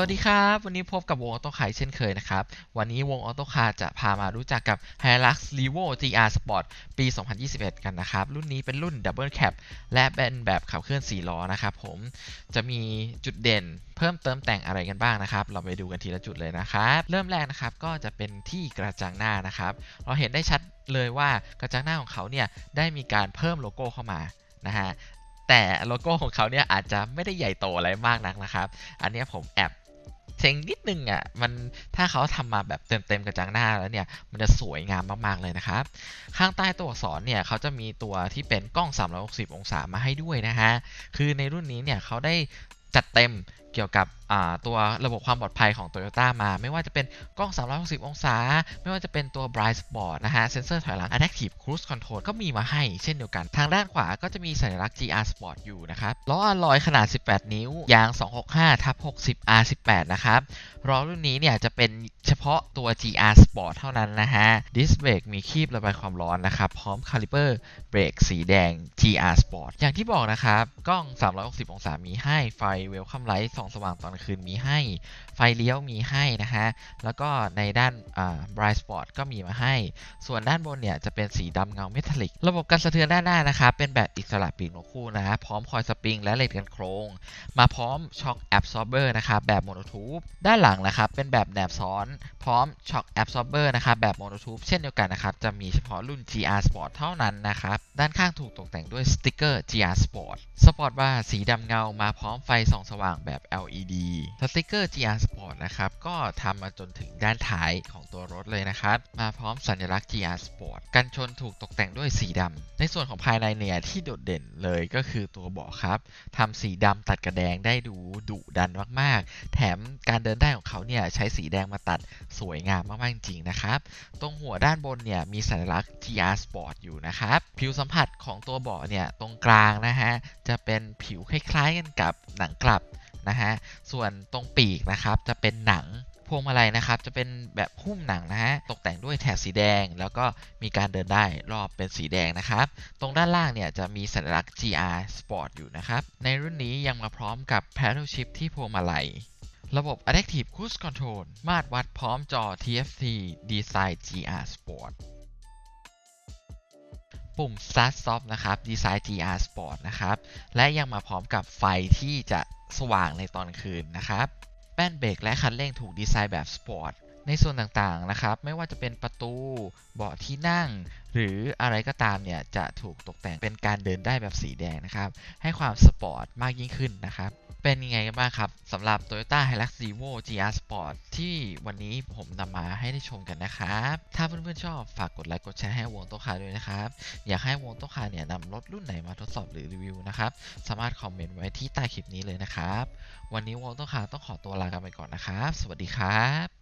สวัสดีครับ วันนี้พบกับวงออโต้คาร์เช่นเคยนะครับ วันนี้วงออโต้คาจะพามารู้จักกับ Hilux Revo GR Sport ปี 2021 กันนะครับ รุ่นนี้เป็นรุ่น Double Cab และเป็นแบบขับเคลื่อน 4 ล้อนะครับผมจะมีจุดเด่นเพิ่มเติมแต่งอะไรกันบ้างนะครับ เราไปดูกันทีละจุดเลยนะครับ เริ่มแรกนะครับก็จะเป็นที่กระจังหน้านะครับ เราเห็นได้ชัดเลยว่ากระจังหน้าของเขาเนี่ยได้มีการเพิ่มโลโก้เข้ามานะฮะแต่โลโก้ของเขาเนี่ยอาจจะไม่ได้ใหญ่โตอะไรมากนักนะครับ อันนี้ผมแอบ เซ็งนิดนึงอะมันถ้าเขาทำมาแบบเต็มๆกระจังหน้าแล้วเนี่ยมันจะสวยงามมากๆเลยนะครับ ข้างใต้ตัวอักษรเนี่ยเขาจะมีตัวที่เป็นกล้อง 360 องศามาให้ด้วยนะฮะคือในรุ่นนี้เนี่ยเขาได้จัดเต็มเกี่ยวกับตัวระบบความปลอดภัยของ Toyota มา ไม่ว่าจะเป็นกล้อง 360 องศา ไม่ว่าจะเป็นตัว Bright Spot นะฮะ เซนเซอร์ถอยหลัง Adaptive Cruise Control ก็มีมาให้เช่นเดียวกัน ทางด้านขวาก็จะมีสัญลักษณ์ GR Sport อยู่นะครับ ล้ออลลอยขนาด 18 นิ้ว ยาง 265ทับ60 R18 นะครับล้อรุ่นนี้เนี่ยจะเป็นเฉพาะตัว GR Sport เท่านั้นนะฮะดิสเบรกมีคีบระบายความร้อนนะครับ พร้อมคาลิเปอร์เบรกสีแดง GR Sport อย่างที่บอกนะครับ กล้อง 360 องศามีให้ ไฟเวลคัมไลท์ส่องสว่างตอนคืนมีให้ ไฟเลี้ยวมีให้นะฮะ แล้วก็ในด้านอ่า Bright Spot ก็มีมาให้ ส่วนด้านบนเนี่ยจะเป็นสีดำเงาเมทัลลิก ระบบการสะเทือนด้านหน้านะครับเป็นแบบอิสระปีกนกคู่นะฮะพร้อมคอยสปริงและเลดกันโครง มาพร้อมช็อคแอบซอร์เบอร์นะครับแบบโมโนทูบด้านหลังนะครับเป็นแบบแหนบซ้อน พร้อมช็อคแอบซอร์เบอร์นะครับแบบโมโนทูบเช่นเดียวกันนะครับจะมีเฉพาะรุ่น GR Sport เท่านั้นนะครับด้านข้างถูกตกแต่งด้วยสติกเกอร์ GR Sport สปอร์ตบาร์สีดำเงามาพร้อมไฟส่องสว่างแบบ LED สติกเกอร์ GR Sport นะครับก็ทำมาจนถึงด้านท้ายของตัวรถเลยนะครับ มาพร้อมสัญลักษณ์ GR Sport กันชนถูกตกแต่งด้วยสีดำในส่วนของภายในเนี่ยที่โดดเด่นเลยก็คือตัวเบาะครับทำสีดำตัดกระแดงได้ดูดุดันมากๆ แถมการเดินได้ของเขาเนี่ยใช้สีแดงมาตัดสวยงามมากๆจริงๆนะครับ ตรงหัวด้านบนเนี่ยมีสัญลักษณ์ GR Sport อยู่นะครับ ผิวสัมผัสของตัวเบาะเนี่ยตรงกลางนะฮะจะเป็นผิวคล้ายๆกันกับหนังกลับ นะฮะ ส่วนตรงปีกนะครับจะเป็นหนังพวงมาลัยนะครับจะเป็นแบบหุ้มหนังนะฮะตกแต่งด้วยแถบสีแดง แล้วก็มีการเดินได้รอบเป็นสีแดงนะครับ ตรงด้านล่างเนี่ยจะมีสัญลักษณ์ GR Sport อยู่นะครับ ในรุ่นนี้ยังมาพร้อมกับ Paddle Shift ที่พวงมาลัย ระบบ Adaptive Cruise Control มาตรวัดพร้อมจอ TFT Design GR Sport ปุ่ม Start Stop นะครับ Design GR Sport นะครับ และยังมาพร้อมกับไฟที่จะ สว่างในตอนคืนนะครับแป้นเบรกและคันเร่งถูกดีไซน์แบบสปอร์ตในส่วนต่างๆนะครับ ไม่ว่าจะเป็นประตู เบาะที่นั่ง หรืออะไรก็ตามเนี่ยจะถูกตกแต่งเป็นการเดินได้แบบสีแดงนะครับ ให้ความสปอร์ตมากยิ่งขึ้นนะครับ เป็นยังไงกันบ้างครับสำหรับ Toyota Hilux Revo GR Sport ที่วันนี้ผมนำมาให้ได้ชมกันนะครับ ถ้าเพื่อนๆชอบฝากกดไลค์กดแชร์ให้วงโตคาด้วยนะครับ อยากให้วงโตคาเนี่ยนำรถรุ่นไหนมาทดสอบหรือรีวิวนะครับ สามารถคอมเมนต์ไว้ที่ใต้คลิปนี้เลยนะครับ วันนี้วงโตคาต้องขอตัวลากันไปก่อนนะครับ สวัสดีครับ